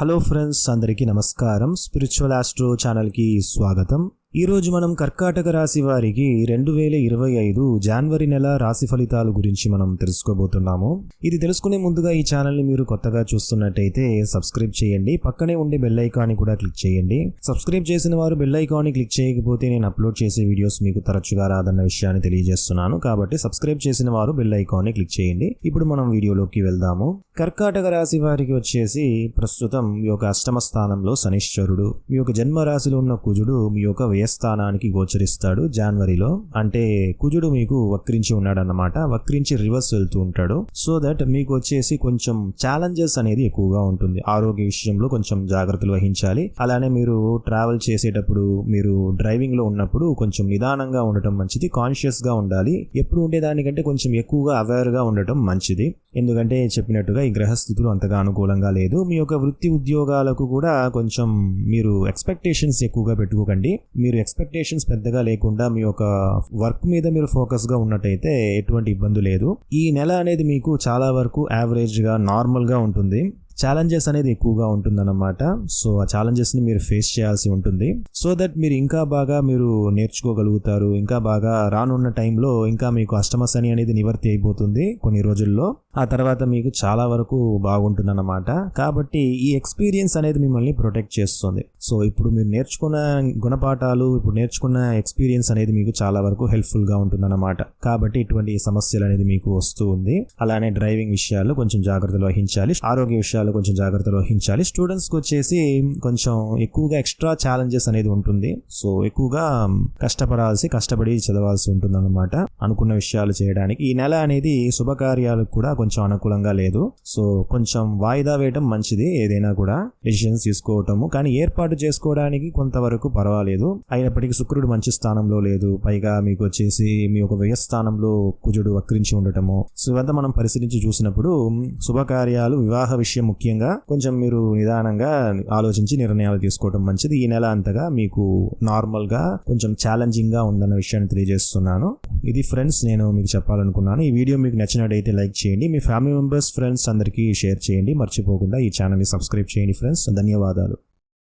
Hello friends అందరికీ నమస్కారం. Spiritual astro ఛానల్కి స్వాగతం. ఈరోజు మనం కర్కాటక రాశి వారికి రెండు వేల ఇరవై ఐదు జనవరి నెల రాశి ఫలితాల గురించి మనం తెలుసుకోబోతున్నాము. ఇది తెలుసుకునే ముందుగా ఈ ఛానల్ని మీరు కొత్తగా చూస్తున్నట్టయితే సబ్స్క్రైబ్ చేయండి. పక్కనే ఉండే బెల్ ఐకాన్ని కూడా క్లిక్ చేయండి. సబ్స్క్రైబ్ చేసిన వారు బెల్ ఐకాన్ని క్లిక్ చేయకపోతే నేను అప్లోడ్ చేసే వీడియోస్ మీకు తరచుగా రాదన్న విషయాన్ని తెలియజేస్తున్నాను. కాబట్టి సబ్స్క్రైబ్ చేసిన వారు బెల్ ఐకాన్ని క్లిక్ చేయండి. ఇప్పుడు మనం వీడియోలోకి వెళ్దాము. కర్కాటక రాశి వారికి వచ్చేసి ప్రస్తుతం మీ యొక్క అష్టమ స్థానంలో శనిశ్వరుడు మీ యొక్క జన్మరాశిలో ఉన్న కుజుడు మీ యొక్క వ్యయస్థానానికి గోచరిస్తాడు జనవరిలో. అంటే కుజుడు మీకు వక్రించి ఉన్నాడన్నమాట. వక్రించి రివర్స్ వెళ్తూ ఉంటాడు. సో దట్ మీకు వచ్చేసి కొంచెం ఛాలెంజెస్ అనేది ఎక్కువగా ఉంటుంది. ఆరోగ్య విషయంలో కొంచెం జాగ్రత్తలు వహించాలి. అలానే మీరు ట్రావెల్ చేసేటప్పుడు మీరు డ్రైవింగ్లో ఉన్నప్పుడు కొంచెం నిదానంగా ఉండటం మంచిది. కాన్షియస్గా ఉండాలి. ఎప్పుడు ఉండేదానికంటే కొంచెం ఎక్కువగా అవేర్గా ఉండటం మంచిది. ఎందుకంటే చెప్పినట్టుగా ఈ గ్రహస్థితులు అంతగా అనుకూలంగా లేదు. మీ యొక్క వృత్తి ఉద్యోగాలకు కూడా కొంచెం మీరు ఎక్స్పెక్టేషన్స్ ఎక్కువగా పెట్టుకోకండి. మీరు ఎక్స్పెక్టేషన్స్ పెద్దగా లేకుండా మీ యొక్క వర్క్ మీద మీరు ఫోకస్గా ఉన్నట్టయితే ఎటువంటి ఇబ్బంది లేదు. ఈ నెల అనేది మీకు చాలా వరకు యావరేజ్గా నార్మల్గా ఉంటుంది. ఛాలెంజెస్ అనేది ఎక్కువగా ఉంటుందన్నమాట. సో ఆ ఛాలెంజెస్ని మీరు ఫేస్ చేయాల్సి ఉంటుంది. సో దట్ మీరు ఇంకా బాగా మీరు నేర్చుకోగలుగుతారు. ఇంకా బాగా రానున్న టైంలో ఇంకా మీకు అష్టమ శని అనేది నివర్తి అయిపోతుంది కొన్ని రోజుల్లో. ఆ తర్వాత మీకు చాలా వరకు బాగుంటుందన్నమాట. కాబట్టి ఈ ఎక్స్పీరియన్స్ అనేది మిమ్మల్ని ప్రొటెక్ట్ చేస్తుంది. సో ఇప్పుడు మీరు నేర్చుకున్న గుణపాఠాలు ఇప్పుడు నేర్చుకున్న ఎక్స్పీరియన్స్ అనేది మీకు చాలా వరకు హెల్ప్ఫుల్గా ఉంటుందన్నమాట. కాబట్టి ఇటువంటి సమస్యలు అనేది మీకు వస్తూ ఉంది. అలానే డ్రైవింగ్ విషయాలు కొంచెం జాగ్రత్తలు వహించాలి. ఆరోగ్య విషయాలు కొంచెం జాగ్రత్తలు వహించాలి. స్టూడెంట్స్కి వచ్చేసి కొంచెం ఎక్కువగా ఎక్స్ట్రా ఛాలెంజెస్ అనేది ఉంటుంది. సో ఎక్కువగా కష్టపడాల్సి కష్టపడి చదవాల్సి ఉంటుంది అనమాట అనుకున్న విషయాలు చేయడానికి. ఈ నెల అనేది శుభకార్యాలకు కూడా కొంచెం అనుకూలంగా లేదు. సో కొంచెం వాయిదా వేయటం మంచిది. ఏదైనా కూడా డెసిషన్స్ తీసుకోవటము. కానీ ఏర్పాటు చేసుకోవడానికి కొంతవరకు పర్వాలేదు. అయినప్పటికీ శుక్రుడు మంచి స్థానంలో లేదు. పైగా మీకు వచ్చేసి మీ ఒక వ్యయ స్థానంలో కుజుడు వక్రించి ఉండటము. సో ఇవంతా మనం పరిశీలించి చూసినప్పుడు శుభకార్యాలు వివాహ విషయం ముఖ్యంగా కొంచెం మీరు నిదానంగా ఆలోచించి నిర్ణయాలు తీసుకోవడం మంచిది. ఈ నెల అంతగా మీకు నార్మల్గా కొంచెం ఛాలెంజింగ్గా ఉందన్న విషయాన్ని తెలియజేస్తున్నాను. ఇది ఫ్రెండ్స్ నేను మీకు చెప్పాలనుకున్నాను. ఈ వీడియో మీకు నచ్చినట్టయితే లైక్ చేయండి. మీ ఫ్యామిలీ మెంబర్స్ ఫ్రెండ్స్ అందరికీ షేర్ చేయండి. మర్చిపోకుండా ఈ ఛానల్ని సబ్స్క్రైబ్ చేయండి ఫ్రెండ్స్. ధన్యవాదాలు.